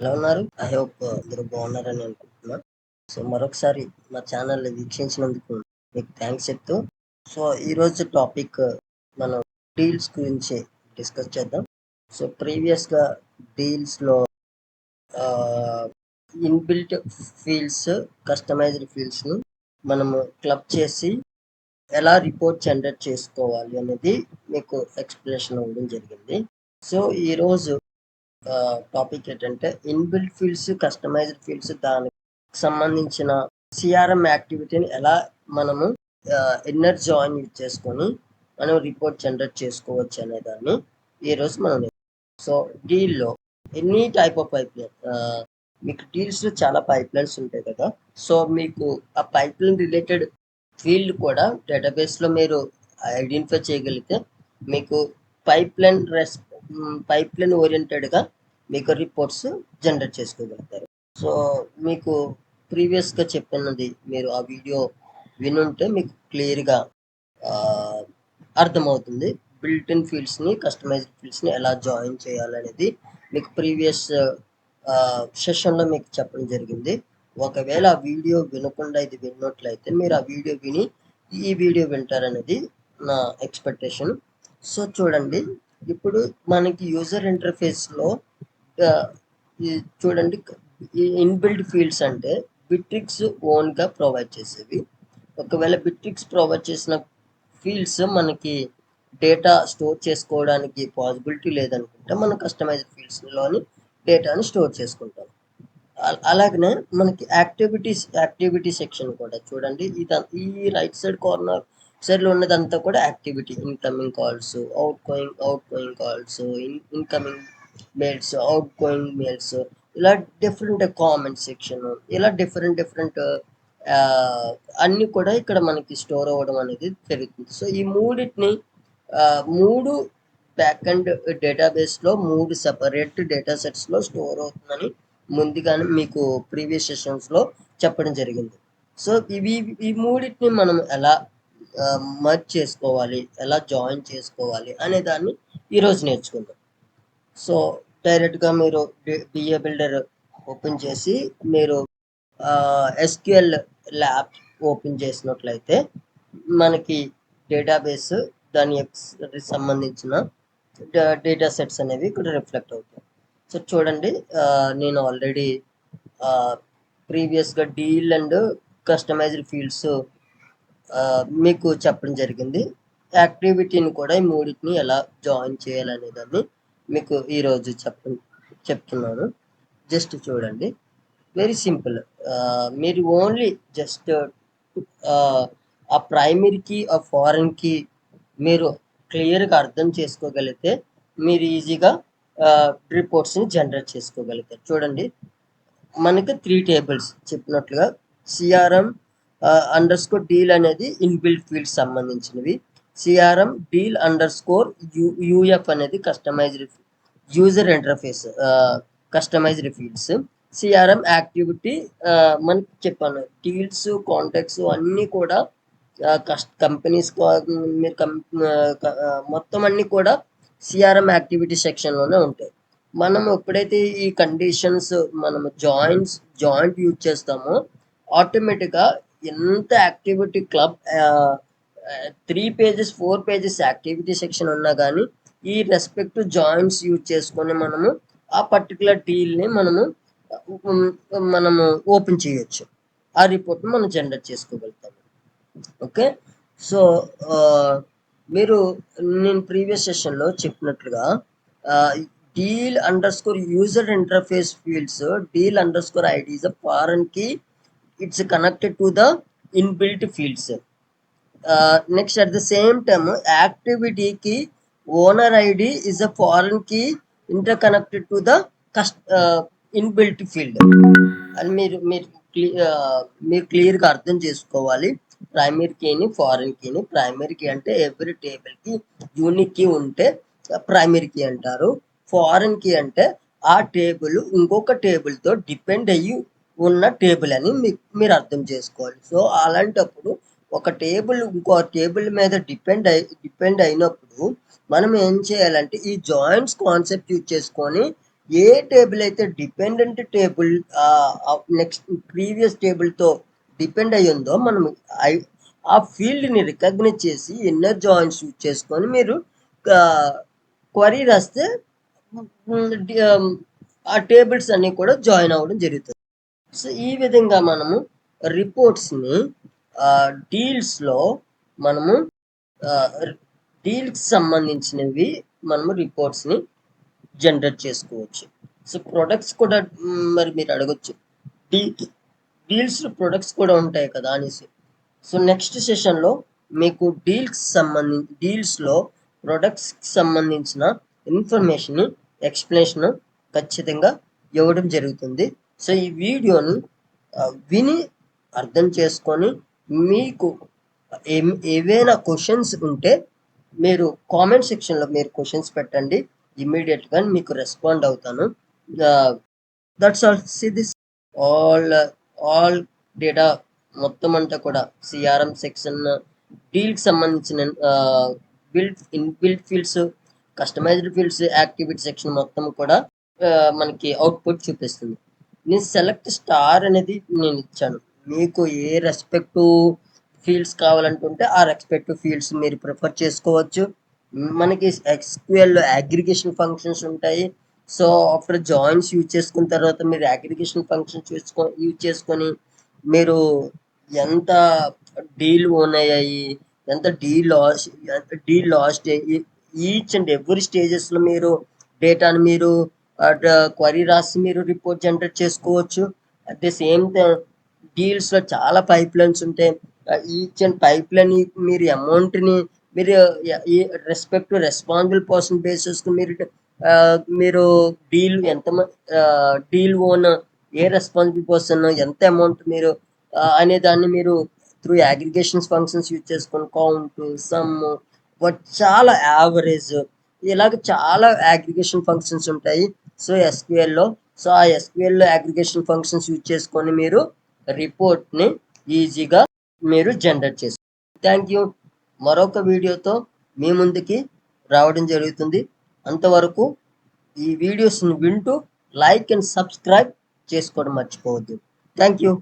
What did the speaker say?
ఎలా ఉన్నారు? I hope మీరు బాగున్నారని అనుకుంటున్నా. సో మరొకసారి మా ఛానల్ వీక్షించినందుకు మీకు థ్యాంక్స్ చెప్తూ సో ఈరోజు టాపిక్ మనం డీల్స్ గురించి డిస్కస్ చేద్దాం. సో ప్రీవియస్గా డీల్స్లో ఇన్బిల్ట్ ఫీల్డ్స్ కస్టమైజ్డ్ ఫీల్డ్స్ని మనము క్లబ్ చేసి ఎలా రిపోర్ట్ జనరేట్ చేసుకోవాలి అనేది మీకు ఎక్స్ప్లెనేషన్ అవ్వడం జరిగింది. సో ఈరోజు టాపిక్ ఏంటంటే ఇన్బిల్ట్ ఫీల్డ్స్ కస్టమైజ్డ్ ఫీల్డ్స్ దానికి సంబంధించిన సిఆర్ఎం యాక్టివిటీని ఎలా మనము ఇన్నర్ జాయిన్ యూజ్ చేసుకొని మనం రిపోర్ట్ జనరేట్ చేసుకోవచ్చు అనే దాన్ని ఈరోజు మనం సో డీల్లో any type of pipeline మీకు డీల్స్లో చాలా పైప్ లైన్స్ ఉంటాయి కదా. సో మీకు ఆ పైప్ లైన్ రిలేటెడ్ ఫీల్డ్ కూడా డేటాబేస్లో మీరు ఐడెంటిఫై చేయగలిగితే మీకు పైప్ లైన్ రెస్ పైప్ లైన్ ఓరియంటెడ్గా మీకు రిపోర్ట్స్ జనరేట్ చేసుకోగలుగుతారు. సో మీకు ప్రీవియస్గా చెప్పినది మీరు ఆ వీడియో వినుంటే మీకు క్లియర్గా అర్థమవుతుంది. బిల్ట్ ఇన్ ఫీల్డ్స్ని కస్టమైజ్డ్ ఫీల్డ్స్ని ఎలా జాయిన్ చేయాలనేది మీకు ప్రీవియస్ సెషన్లో మీకు చెప్పడం జరిగింది. ఒకవేళ ఆ వీడియో వినకుండా ఇది విన్నట్లయితే మీరు ఆ వీడియో విని ఈ వీడియో వింటారనేది నా ఎక్స్పెక్టేషన్ సో చూడండి. ఇప్పుడు మనకి యూజర్ ఇంటర్ఫేస్లో చూడండి ఇన్బిల్డ్ ఫీల్డ్స్ అంటే బిట్రిక్స్ ఓన్గా ప్రొవైడ్ చేసేవి. ఒకవేళ బిట్రిక్స్ ప్రొవైడ్ చేసిన ఫీల్డ్స్ మనకి డేటా స్టోర్ చేసుకోవడానికి పాసిబిలిటీ లేదనుకుంటే మనం కస్టమైజ్ ఫీల్డ్స్లోని డేటాని స్టోర్ చేసుకుంటాం. అలాగనే మనకి యాక్టివిటీస్ యాక్టివిటీ సెక్షన్ కూడా చూడండి. ఇది ఈ రైట్ సైడ్ కార్నర్ సైడ్లో ఉన్నదంతా కూడా activity incoming calls outgoing outgoing calls incoming mails outgoing mails ఇలా డిఫరెంట్ కామెంట్ సెక్షన్ ఇలా డిఫరెంట్ డిఫరెంట్ అన్ని కూడా ఇక్కడ మనకి స్టోర్ అవ్వడం అనేది జరుగుతుంది. సో ఈ మూడింటిని మూడు బ్యాక్ అండ్ డేటాబేస్లో మూడు సెపరేట్ డేటా సెట్స్లో స్టోర్ అవుతుందని ముందుగానే మీకు ప్రీవియస్ సెషన్స్లో చెప్పడం జరిగింది. సో ఇవి ఈ మూడింటిని మనం ఎలా మర్చ్ చేసుకోవాలి ఎలా జాయిన్ చేసుకోవాలి అనే దాన్ని ఈరోజు నేర్చుకుందాం. సో డైరెక్ట్గా మీరు డిఏ బిల్డర్ ఓపెన్ చేసి మీరు ఎస్క్యూఎల్ ల్యాబ్ ఓపెన్ చేసినట్లయితే మనకి డేటాబేస్ దాని ఎక్స్ సంబంధించిన డేటా సెట్స్ అనేవి ఇక్కడ రిఫ్లెక్ట్ అవుతాయి. సో చూడండి నేను ఆల్రెడీ ప్రీవియస్గా డీల్ అండ్ కస్టమైజ్డ్ ఫీల్డ్స్ మీకు చెప్పడం జరిగింది. యాక్టివిటీని కూడా ఈ మూడింటిని ఎలా జాయిన్ చేయాలనే దాన్ని మీకు ఈరోజు చెప్ప చెప్తున్నాను. జస్ట్ చూడండి. వెరీ సింపుల్ మీరు ఓన్లీ జస్ట్ ఆ ప్రైమరీకి ఆ ఫారెన్కి మీరు క్లియర్గా అర్థం చేసుకోగలిగితే మీరు ఈజీగా రిపోర్ట్స్ని జనరేట్ చేసుకోగలుగుతారు చూడండి. మనకి త్రీ టేబుల్స్ చెప్పినట్లుగా సిఆర్ఎం అండర్ స్కోర్ డీల్ అనేది ఇన్బిల్డ్ ఫీల్డ్ సంబంధించినవి. CRM deal under score UF అనేది customised user interface customised fields CRM activity మనకి చెప్పాను. డీల్స్ కాంటాక్ట్స్ అన్నీ కూడా uh, కంపెనీస్ మీరు కం- uh, uh, మొత్తం అన్ని కూడా సిఆర్ఎం యాక్టివిటీ సెక్షన్లోనే ఉంటాయి. మనం ఎప్పుడైతే ఈ కండిషన్స్ మనం జాయింట్స్ జాయింట్ యూజ్ చేస్తామో ఆటోమేటిక్గా ఎంత activity club three pages four pages activity section ఉన్నా కానీ ఈ రెస్పెక్ట్ జాయింట్స్ యూజ్ చేసుకొని మనము ఆ పర్టికులర్ డీల్ని మనము మనము ఓపెన్ చేయొచ్చు. ఆ రిపోర్ట్ని మనం జనరేట్ చేసుకోగలుగుతాము. ఓకే? సో మీరు నేను ప్రీవియస్ సెషన్లో చెప్పినట్లుగా deal underscore user interface fields deal underscore ID is foreign key it's connected to the inbuilt fields. Next at the same time యాక్టివిటీకి owner ID is a foreign key interconnected to the cust inbuilt field అని మీరు మీరు మీరు క్లియర్గా అర్థం చేసుకోవాలి. Primary కీని foreign కీని primary key అంటే ఎవ్రీ టేబుల్కి యూనిక్ కీ ఉంటే ప్రైమరీ కీ అంటారు. ఫారెన్ కీ అంటే ఆ టేబుల్ ఇంకొక టేబుల్తో డిపెండ్ అయ్యి ఉన్న టేబుల్ అని మీరు అర్థం చేసుకోవాలి. సో అలాంటప్పుడు ఒక టేబుల్ ఇంకో టేబుల్ మీద డిపెండ్ అయి డిపెండ్ అయినప్పుడు మనం ఏం చేయాలంటే ఈ జాయింట్స్ కాన్సెప్ట్ యూజ్ చేసుకొని ఏ టేబుల్ అయితే డిపెండెంట్ టేబుల్ నెక్స్ట్ ప్రీవియస్ టేబుల్తో డిపెండ్ అయి ఉందో మనం ఐ- ఆ ఫీల్డ్ని రికగ్నైజ్ చేసి ఇన్నర్ జాయింట్స్ యూజ్ చేసుకొని మీరు క్వరీ రాస్తే ఆ టేబుల్స్ అన్నీ కూడా జాయిన్ అవ్వడం జరుగుతుంది. సో ఈ విధంగా మనము రిపోర్ట్స్ని డీల్స్లో మనము డీల్కి సంబంధించినవి మనము రిపోర్ట్స్ని జనరేట్ చేసుకోవచ్చు. సో ప్రొడక్ట్స్ కూడా మరి మీరు అడగొచ్చు. డీ డీల్స్ ప్రొడక్ట్స్ కూడా ఉంటాయి కదా అనేసి. సో నెక్స్ట్ సెషన్లో మీకు డీల్స్ సంబంధించి డీల్స్లో ప్రొడక్ట్స్కి సంబంధించిన ఇన్ఫర్మేషన్ ఎక్స్ప్లెనేషన్ ఖచ్చితంగా ఇవ్వడం జరుగుతుంది. సో ఈ వీడియోని విని అర్థం చేసుకొని మీకు ఏం ఏవైనా క్వశ్చన్స్ ఉంటే మీరు కామెంట్ సెక్షన్లో మీరు క్వశ్చన్స్ పెట్టండి. ఇమ్మీడియట్గా మీకు రెస్పాండ్ అవుతాను. That's all see this all all data మొత్తం అంతా కూడా సిఆర్ఎం సెక్షన్ డీల్కి సంబంధించిన build in build fields customised fields activity section మొత్తం కూడా మనకి అవుట్పుట్ చూపిస్తుంది. నేను సెలెక్ట్ స్టార్ అనేది నేను ఇచ్చాను. మీకు ఏ రెస్పెక్టివ్ ఫీల్డ్స్ కావాలనుకుంటే ఆ రెస్పెక్టివ్ ఫీల్డ్స్ మీరు ప్రిఫర్ చేసుకోవచ్చు. మనకి ఎక్స్క్యూఎల్లో అగ్రిగేషన్ ఫంక్షన్స్ ఉంటాయి. సో ఆఫ్టర్ జాయిన్స్ యూజ్ చేసుకున్న తర్వాత మీరు అగ్రిగేషన్ ఫంక్షన్స్ చూసుకో యూజ్ చేసుకొని మీరు ఎంత డీల్ ఓన్ అయ్యాయి ఎంత deal loss deal lost each and every స్టేజెస్లో మీరు డేటాని మీరు క్వరీ రాసి మీరు రిపోర్ట్ జనరేట్ చేసుకోవచ్చు. అట్ ది సేమ్ డీల్స్లో చాలా పైప్ లైన్స్ ఉంటాయి ఈచ్ అండ్ పైప్ లైన్ మీరు అమౌంట్ని మీరు ఈ రెస్పెక్ట్ రెస్పాన్సిబుల్ పర్సన్ బేసిస్ మీరు మీరు డీల్ ఎంత deal own a responsible person ఎంత అమౌంట్ మీరు అనే దాన్ని మీరు త్రూ అగ్రిగేషన్స్ ఫంక్షన్స్ యూజ్ చేసుకొని కౌంట్ సమ్ చాలా యావరేజ్ ఇలాగ చాలా అగ్రిగేషన్ ఫంక్షన్స్ ఉంటాయి. సో ఎస్క్యూఎల్లో సో ఆ ఎస్క్యూఎల్లో అగ్రిగేషన్ ఫంక్షన్స్ యూజ్ చేసుకొని మీరు రిపోర్ట్ని ఈజీగా మీరు జనరేట్ చేసుకోండి థ్యాంక్ యూ మరొక వీడియోతో మీ ముందుకి రావడం జరుగుతుంది. అంతవరకు ఈ వీడియోస్ని వింటూ లైక్ అండ్ సబ్స్క్రైబ్ చేసుకోవడం మర్చిపోవద్దు. Thank you